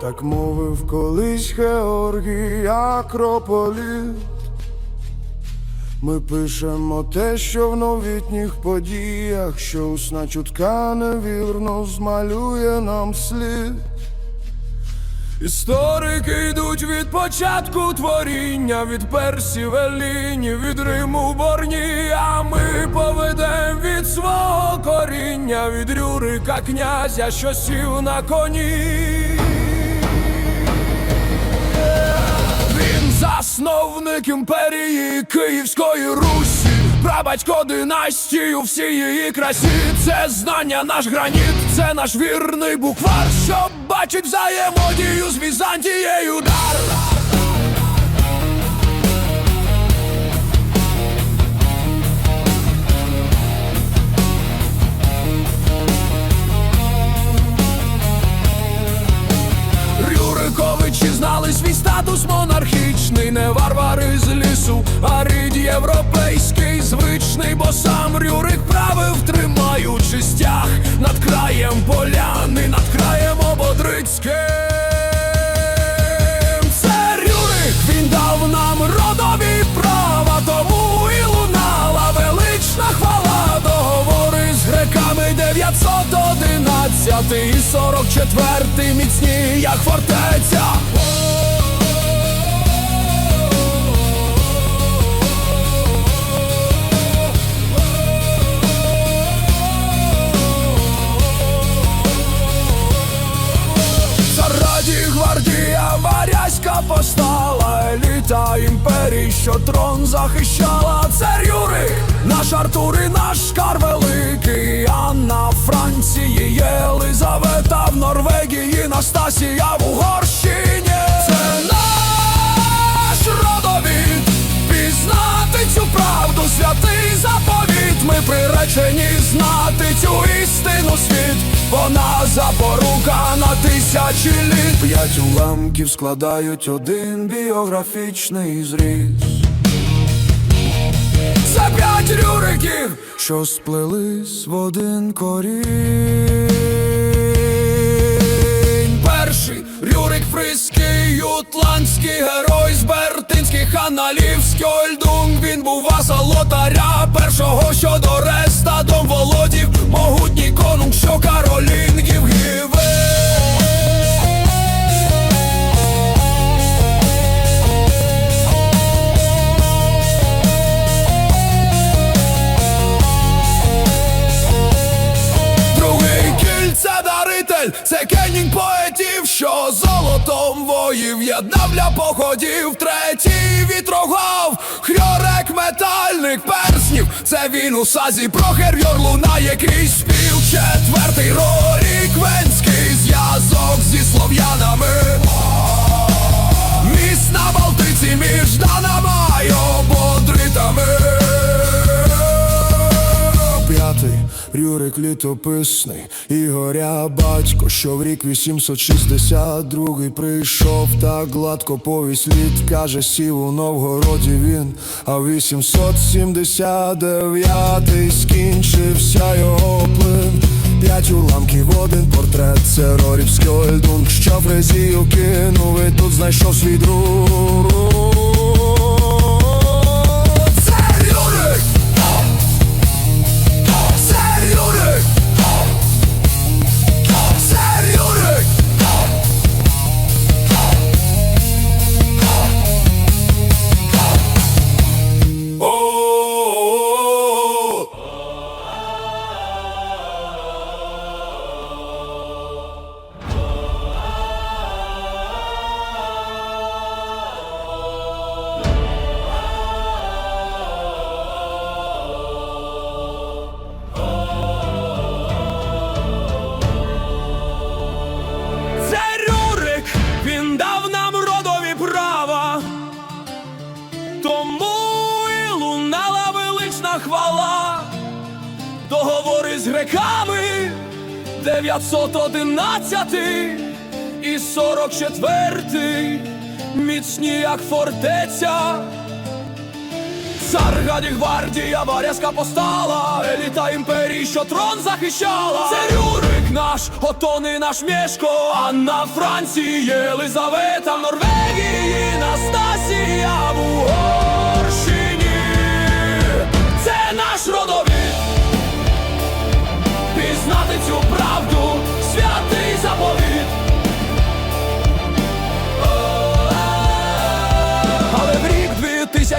Так мовив колись Георгій Акрополіт. Ми пишемо те, що в новітніх подіях, що усна чутка невірно змалює нам слід. Історики йдуть від початку творіння, від персів Еліні, від Риму Борні, а ми поведем від свого коріння, від Рюрика князя, що сів на коні. Він засновник імперії Київської Русі, прабатько династію всій її красі. Це знання наш граніт, це наш вірний буквар, що бачить взаємодію з Візантією дар. Рюриковичі знали свій статус монархічний, не варвари з лісу, а рід європейський, звичний, бо сам Рюрик правив, тримаючи стяг над краєм поляни, над краєм ободрицьким. Це Рюрик, він дав нам родові права, тому і лунала велична хвала. Договори з греками 911 і 44 міцні, як фортеця. Еліта імперії, що трон захищала. Цар Юрик, наш Артур і наш Кар Великий, Анна Франції, Єлизавета в Норвегії, Настасія в Угорщині. Це наш родовід, пізнати цю правду, святий заповіт. Ми приречені знати цю істину світ. Вона запорука на тисячі літ. П'ять уламків складають один біографічний зріз. Це п'ять рюриків, що сплелись в один корінь. Перший Рюрик Фриський, ютландський герой з Бертинських Він був васал першого, що до реста дом володів, могутній конунг, що Каролінгів гиви. Золотом воїв єднав для походів. Третій вітрогав, хьорек метальник перснів. Це він у сазі прохер'йор лунає крізь спів. Четвертий рорік венський зв'язок зі слов'янами. Міст на Балтиці між Данама й ободритами. Рюрик літописний Ігоря батько, що в рік 862 прийшов так гладко повість літ, каже, сів у Новгороді він, а 879 скінчився його плин. П'ять уламків, один портрет, це Рорівський Ольдунг, що фрезію кинув і тут знайшов свій друг. З греками 911 і 44 міцні, як фортеця. Цар Гаді гвардія варязка постала, еліта імперії, що трон захищала. Це Рюрик наш, Отони наш Мєшко, Анна Франції, Єлизавета в Норвегії, Настасія в Угорщині. Це наш родовід.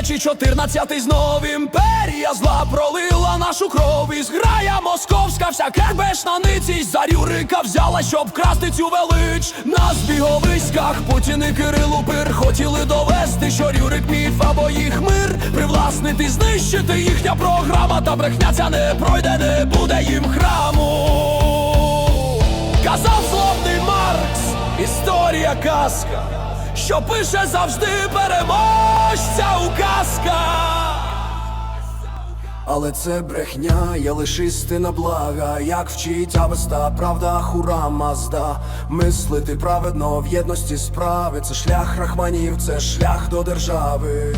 2014 знов імперія зла пролила нашу кров і зграя московська, вся кербеш на ницість за Рюрика взяла, щоб красти цю велич. На збіговиськах Путін і Кирил Упир хотіли довести, що Рюрик міф або їх мир. Привласнити, знищити їхня програма, та брехня ця не пройде, не буде їм храму. Казав злобний Маркс, історія казка, що пише завжди переможця у казках. Але це брехня, є лиш істина блага, як вчить Авеста, правда, хура мазда. Мислити праведно в єдності справи, це шлях рахманів, це шлях до держави.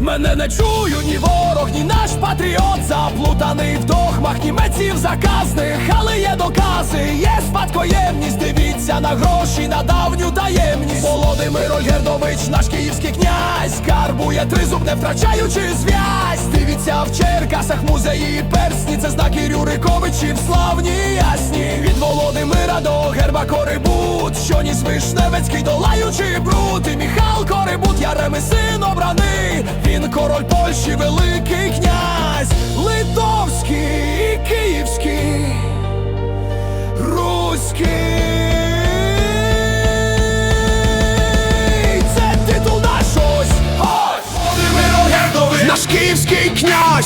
Мене не чую ні ворог, ні наш патріот Заплутаний в догмах німеців заказних, але є докази, є спадкоємність. Дивіться на гроші, на давню таємність. Володимир Ольгердович, наш київський князь, карбує тризуб, не втрачаючи зв'язь. Дивіться в черкасах музеї і персні. Це знаки Рюриковичів, славні ясні. Від Володимира до герба Корибут, що ніс Вишневецький, долаючи бруд. І Міхал Корибут, Яреми син обраний. Він король Польщі, великий князь, Литовський і Київський, Руський.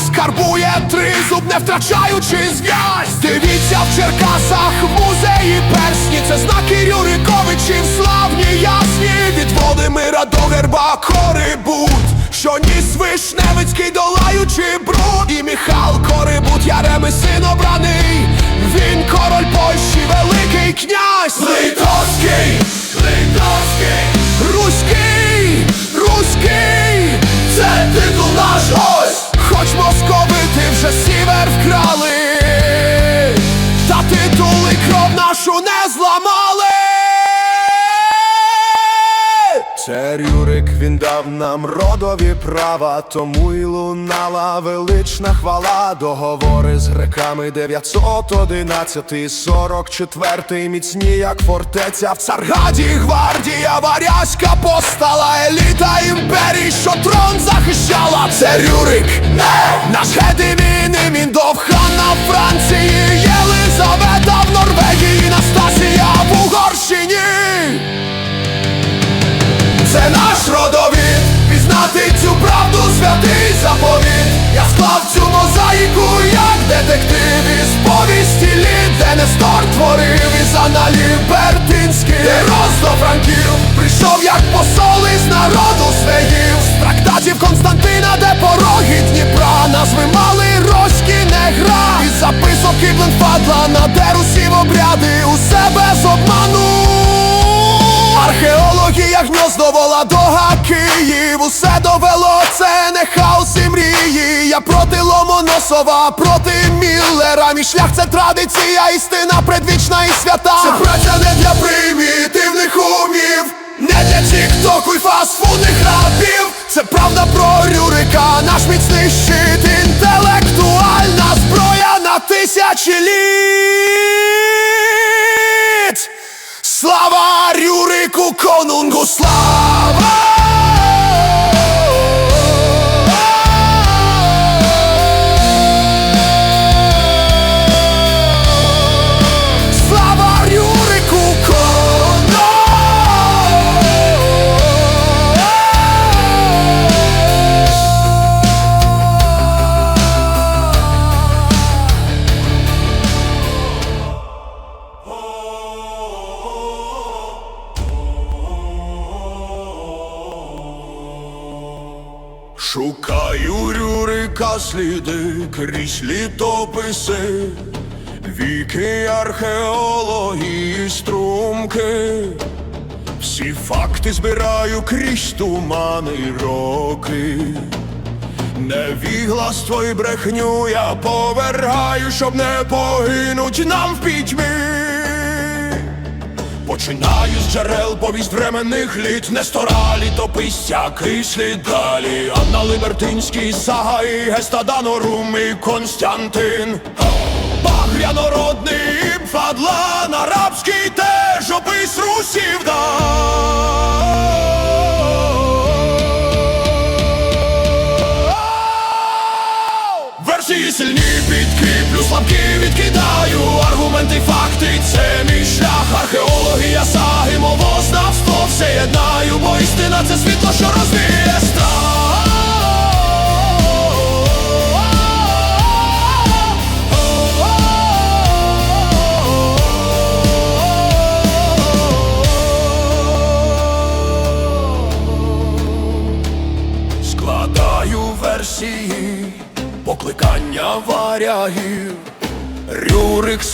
Князь карбує тризуб, не втрачаючи зв'язь. Дивіться в Черкасах музеї персні, це знаки Рюриковичів, славні ясні. Від Володимира до герба Корибут, що ніс Вишневицький, долаючи бруд. І Міхал Корибут, Яреми син обраний. Він король Польщі, великий князь. Литовський, Литовський, Руський, Руський, це титул наш московити вже сівер вкрали, Це Рюрик, він дав нам родові права, тому й лунала велична хвала. Договори з греками 911, 44 міцні, як фортеця в Царгаді гвардія варязька постала, еліта імперії, що трон захищала. Це Рюрик, наш Гедемін, і Міндовхана в Франції, святий заповіт. Я склав цю мозаїку, як детектив із повісті літ, де Нестор творив із аналів Бертинських, де Роздо Франків. Прийшов як посол із народу свеїв, з трактатів Константина, де пороги Дніпра, назви малий Роські не гра, із записок Ібленфадла на дерусів обряди. У себе обману. Археологія гніздо Київ Усе довело це не хаос і мрії. Я проти Ломоносова, проти Міллера. Мій шлях це традиція, істина предвічна і свята. Це праця не для примітивних умів Не для тіктоку й фастфудних рабів. Це правда про Рюрика, наш міцний щит Інтелектуальна зброя на тисячі літ Слава Рюрику конунгу! Слава Шукаю Рюрика сліди крізь літописи, віки археології струмки. Всі факти збираю крізь тумани роки. Невігластво і брехню я повергаю, щоб не погинуть нам в пітьмі. Починаю з джерел повість временних літ Нестора, літописця, кислі далі. Анна Либертинський, Сага і Гестаданорум і Константин. Багрянородний Фадлан, арабський теж опис русів дав сильні підкріплю, слабкі відкидаю. Аргументи, факти, це мій шлях. Археологія, саги, мовознавство Все єднаю, бо істина це світло, що розвіє Складаю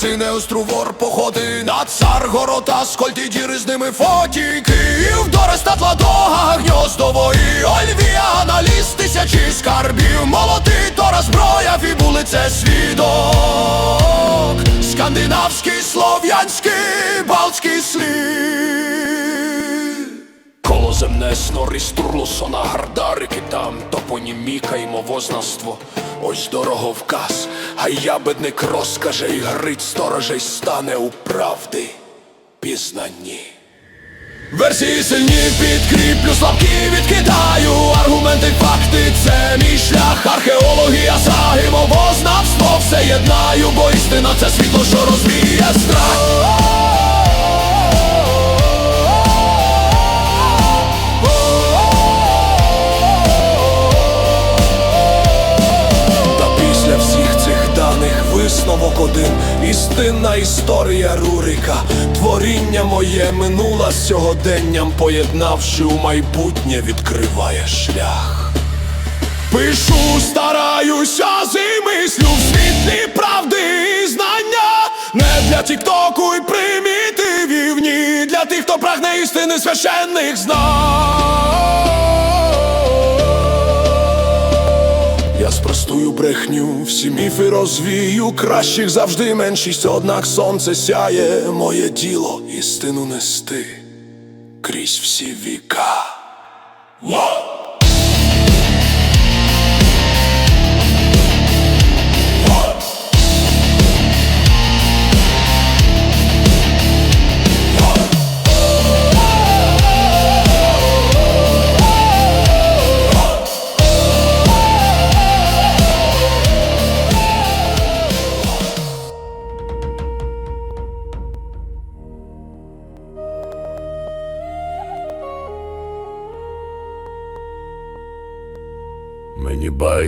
сине острувор, походи на цар горота, діри з ними фоті, Київ, Дорес, гньоздово і Ольвія, аналіз тисячі скарбів, молоти, тора зброя, фібули це свідок, скандинавський, слов'янський, Колоземне снори Стурлусона, Гардарики там, топоніміка і мовознавство. Ось дороговказ, а ябедник розкаже і грить сторожей стане у правди пізнанні. Версії сильні підкріплю, слабкі відкидаю. Аргументи, факти, це мій шлях. Археологія, саги, мовознавство. Все єднаю, бо істина це світло, історія Рурика. Творіння моє минула сьогоденням Поєднавши у майбутнє відкриває шлях. Пишу, стараюся зимислю в світлі правди і знання. Не для тіктоку і примітивів, ні Для тих, хто прагне істини священних знань спростую брехню, всі міфи розвію, кращих завжди меншість, однак сонце сяє, моє діло істину нести крізь всі віка.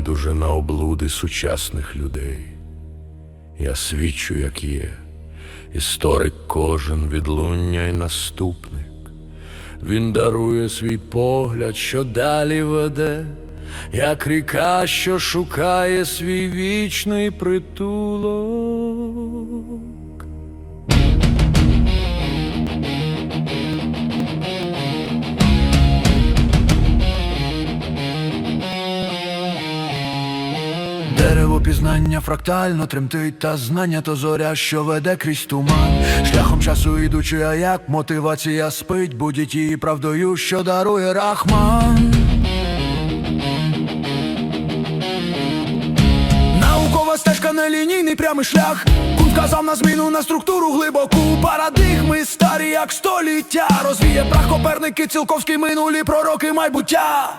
Байдуже на облуди сучасних людей. Я свідчу, як є, історик кожен відлуння й наступник. Він дарує свій погляд, що далі веде, як ріка, що шукає свій вічний притулок. Пізнання фрактально тремтить, та знання то зоря, що веде крізь туман. Шляхом часу ідучи, а як мотивація спить, будіть її правдою, що дарує Рахман. Наукова стежка не лінійний прямий шлях. Кун вказав на зміну на структуру глибоку парадигми старі, як століття. Розвіє прах Коперники, цілковські минулі пророки майбуття.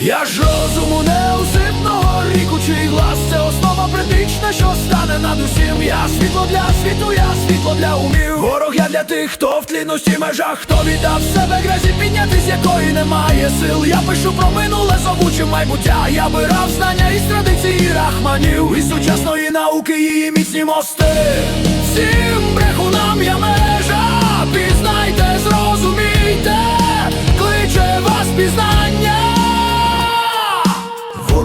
Я ж розуму неусипного ріку, чий це основа предвічна, що стане над усім. Я світло для світу, я світло для умів. Ворог я для тих, хто в тлінності межах, хто віддав себе грязі, піднятись якої немає сил. Я пишу про минуле, зовучим майбуття. Я бирав знання із традиції рахманів, із сучасної науки її міцні мости. Всім брехунам я межа, пізнайте, зрозумійте, кличе вас пізнання.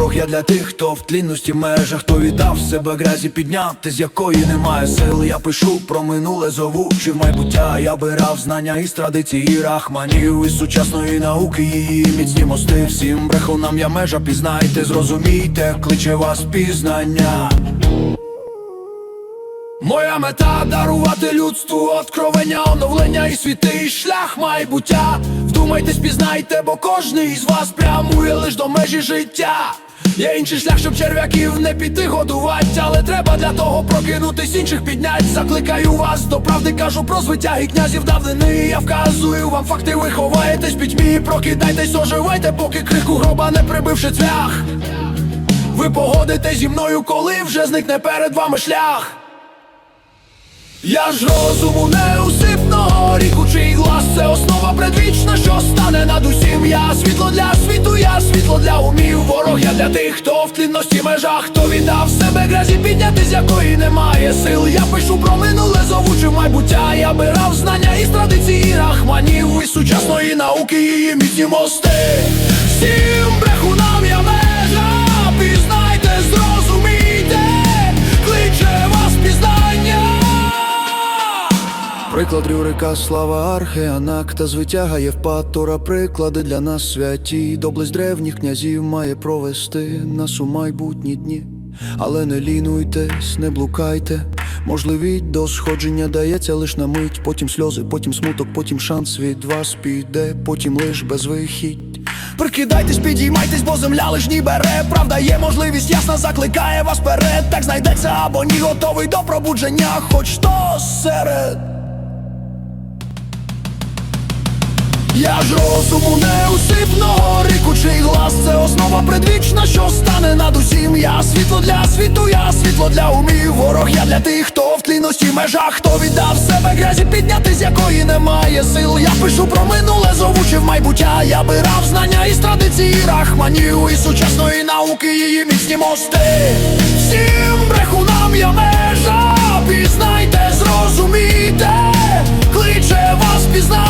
Ворог я для тих, хто в тлінності межах, хто віддав себе грязі підняти, з якої немає сил. Я пишу про минуле, зовучи в майбуття. Я бирав знання із традицій і рахманів із сучасної науки її міцні мости. Всім брехунам я межа пізнайте, зрозумійте, кличе вас пізнання. Моя мета дарувати людству откровення, оновлення і світи, шлях майбуття. Вдумайтесь, пізнайте, бо кожний із вас прямує лиш до межі життя. Є інший шлях, щоб черв'яків не піти годувати, але треба для того прокинутись, інших піднять. Закликаю вас до правди, кажу про звитяги князів давнини. Я вказую вам факти, ви ховаєтесь пітьмі, прокидайтесь, оживайте, поки крику гроба не прибивши цвях. Ви погодите зі мною, коли вже зникне перед вами шлях. Я ж розуму неусипного ріку, чий глас це основа предвічна, що стане над усім. Я світло для світу, я світло для умів. Ворог я для тих, хто в тлінності межах, хто віддав себе грязі, підняти з якої немає сил. Я пишу про минуле, зовучи майбуття. Я бирав знання із традиції рахманів із сучасної науки її міцні мости. Всім брехунам я Приклад Рюрика, слава Археанак та звитяга Євпатора. Приклади для нас святі. Доблесть древніх князів має провести нас у майбутні дні. Але не лінуйтесь, не блукайте. Можливість до сходження дається лиш на мить. Потім сльози, потім смуток, потім шанс від вас піде. Потім лиш безвихідь Прикидайтесь, підіймайтесь, бо земля лиш ні бере Правда є можливість, ясна закликає вас перед Так знайдеться або ні готовий до пробудження. Хоч то серед Я ж розуму неусипного ріку, чий глас це основа предвічна, що стане над усім. Я світло для світу, я світло для умів. Ворог я для тих, хто в тлінності межах, хто віддав себе грязі, підняти з якої немає сил. Я пишу про минуле, зовучи в майбуття. Я бирав знання із традиції рахманів і сучасної науки її міцні мости. Всім брехунам я межа, пізнайте, зрозумійте, кличе вас пізнайте.